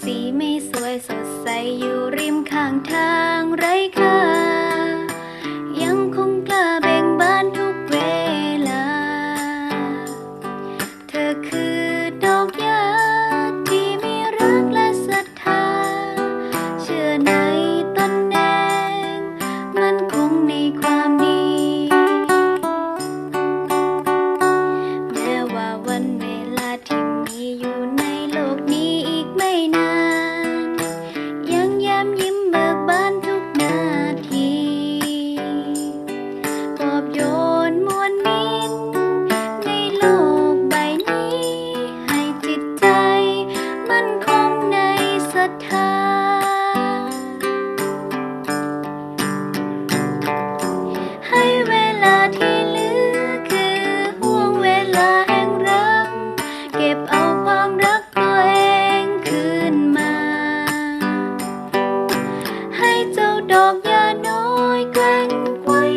สีไม่สวยสดใสอยู่ริมข้างทางไร้ค่า 灯关。